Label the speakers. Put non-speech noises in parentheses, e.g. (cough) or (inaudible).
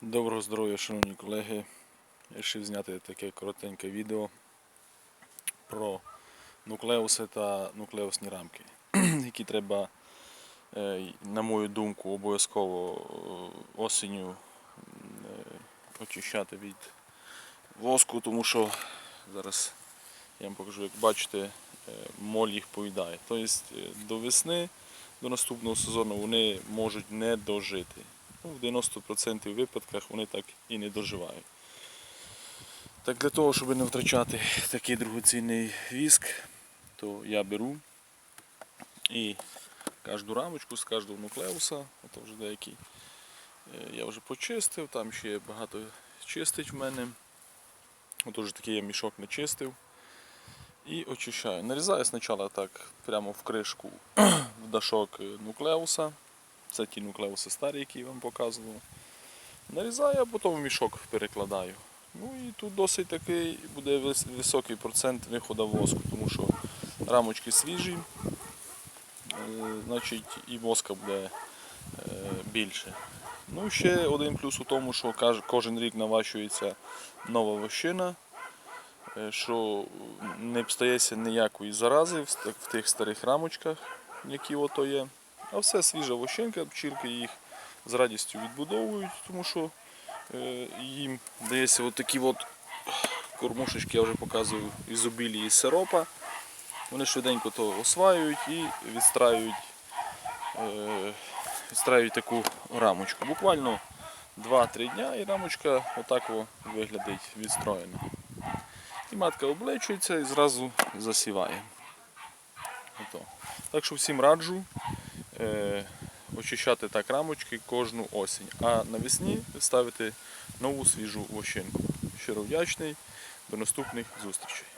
Speaker 1: Доброго здоров'я, шановні колеги. Я вирішив зняти таке коротеньке відео про нуклеуси та нуклеусні рамки, (clears throat) які треба, е, на мою думку, обов'язково е, осінню е, очищати від воску, тому що зараз я вам покажу, як бачите, моль їх поїдає. Тобто до весни, до наступного сезону вони можуть не дожити. Ну, в 90% випадках вони так і не доживають. Так для того, щоб не втрачати такий дорогоцінний віск, то я беру і кожну рамочку з кожного нуклеуса, ото вже деякі е, я вже почистив, там ще багато чистить в мене. Ото вже такий я мішок не чистив. І очищаю. Нарізаю спочатку так прямо в кришку (clears throat) в дашок нуклеуса. Це ті нуклеуси старі, які я вам показував. Нарізаю, а потім в мішок перекладаю. Ну і тут досить такий буде високий процент виходу воску, тому що рамочки свіжі, е, значить і воска буде е, більше. Ну ще один плюс у тому, що кожен рік наващується нова вощина, е, що не стається ніякої зарази в тих старих рамочках, які ото є. А все свіжа вощинка, пчілки їх з радістю відбудовують, тому що е, їм дається от от кормушечки, я вже показував, ізобілії сиропа. Вони швиденько то осваюють і відстраюють, е, відстраюють таку рамочку. Буквально 2-3 дня і рамочка отак виглядить відстроєна. І матка облечується і зразу засіває. Так що всім раджу очищати так рамочки кожну осінь, а навесні ставити нову свіжу вощинку. Щиро вдячний. До наступних зустрічей.